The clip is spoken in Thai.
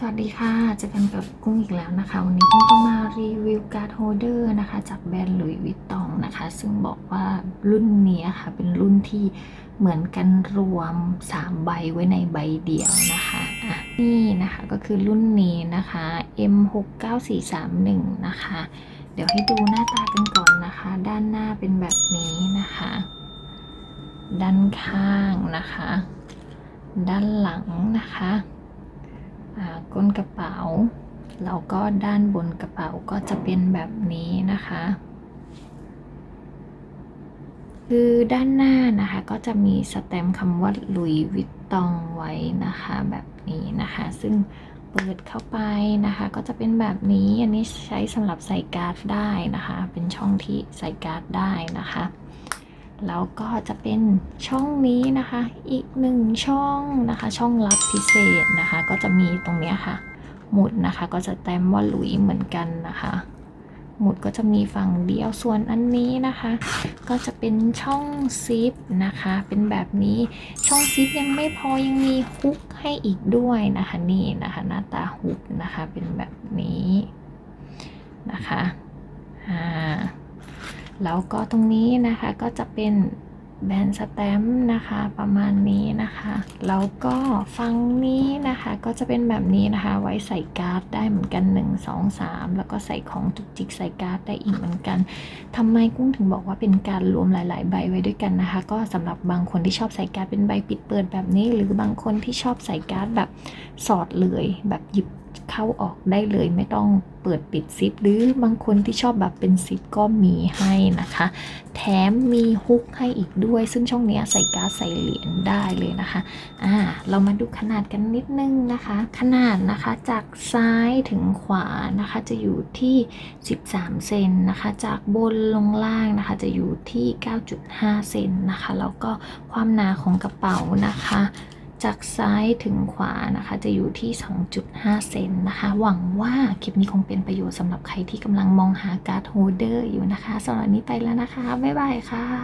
สวัสดีค่ะเจอกันกับกุ้งอีกแล้วนะคะ วันนี้กุ้งก็มารีวิวการ์ดโฮเดอร์นะคะ จากแบรนด์หลุยวิตตองนะคะ ซึ่งบอกว่ารุ่นนี้ค่ะ เป็นรุ่นที่เหมือนกันรวม 3 ใบไว้ในใบเดียวนะคะอะนี่นะคะก็คือรุ่นนี้นะคะ M69431 นะคะ เดี๋ยวให้ดูหน้าตากันก่อนนะคะ ด้านหน้าเป็นแบบนี้นะคะ ด้านข้างนะคะ ด้านหลังนะคะ ก้นกระเป๋า แล้วก็ด้านบนกระเป๋าก็จะเป็นแบบนี้นะคะ คือด้านหน้านะคะก็จะมีสแตมป์คำว่าลุยวิตตองไว้นะคะแบบนี้นะคะ ซึ่งเปิดเข้าไปนะคะ ก็จะเป็นแบบนี้อันนี้ใช้สำหรับใส่การ์ดได้นะคะ เป็นช่องที่ใส่การ์ดได้นะคะ แล้วก็จะเป็นช่องนี้นะคะ อีกหนึ่งช่องนะคะ ช่องลับพิเศษนะคะ ก็จะมีตรงนี้ค่ะ หมุดนะคะก็จะแต้มว่าหลุยเหมือนกันนะคะ หมุดก็จะมีฝั่งเดียวส่วนอันนี้นะคะ ก็จะเป็นช่องซิปนะคะ เป็นแบบนี้ช่องซิปยังไม่พอยังมีฮุกให้อีกด้วยนะคะนี่นะคะ หน้าตาฮุกนะคะเป็นแบบนี้นะคะ แล้วก็ตรงนี้นะคะก็จะเป็นแบนสแตมป์นะคะประมาณนี้นะคะ แล้วก็ฝั่งนี้นะคะก็จะเป็นแบบนี้นะคะ ไว้ใส่การ์ดได้เหมือนกัน 1 2 3 แล้วก็ใส่ของจุกจิกใส่การ์ดได้อีกเหมือนกันทำไมกุ้งถึงบอกว่าเป็นการรวมหลาย ๆ ใบไว้ด้วยกันนะคะ ก็สำหรับบางคนที่ชอบใส่การ์ดเป็นใบปิดเปิดแบบนี้ หรือบางคนที่ชอบใส่การ์ดแบบสอดเลยแบบหยิบเข้าออกได้เลยไม่ต้องเปิดปิดซิป หรือบางคนที่ชอบแบบเป็นซิปก็มีให้นะคะ แถมมีฮุกให้อีกด้วย ซึ่งช่องนี้ใส่การ์ดใส่เหรียญได้เลยนะคะอ่าเรามาดูขนาดกันนิดนึงนะคะ ขนาดนะคะจากซ้ายถึงขวานะคะ จะอยู่ที่ 13 เซนนะคะ จากบนลงล่างนะคะ จะอยู่ที่ 9.5 เซนนะคะแล้วก็ความหนาของกระเป๋านะคะ จากซ้ายถึงขวานะคะ จะอยู่ที่ 2.5 เซนนะคะ หวังว่าคลิปนี้คงเป็นประโยชน์สำหรับใครที่กำลังมองหาการ์ดโฮเดอร์อยู่นะคะสำหรับนี้ไปแล้วนะคะ บ๊ายบายค่ะ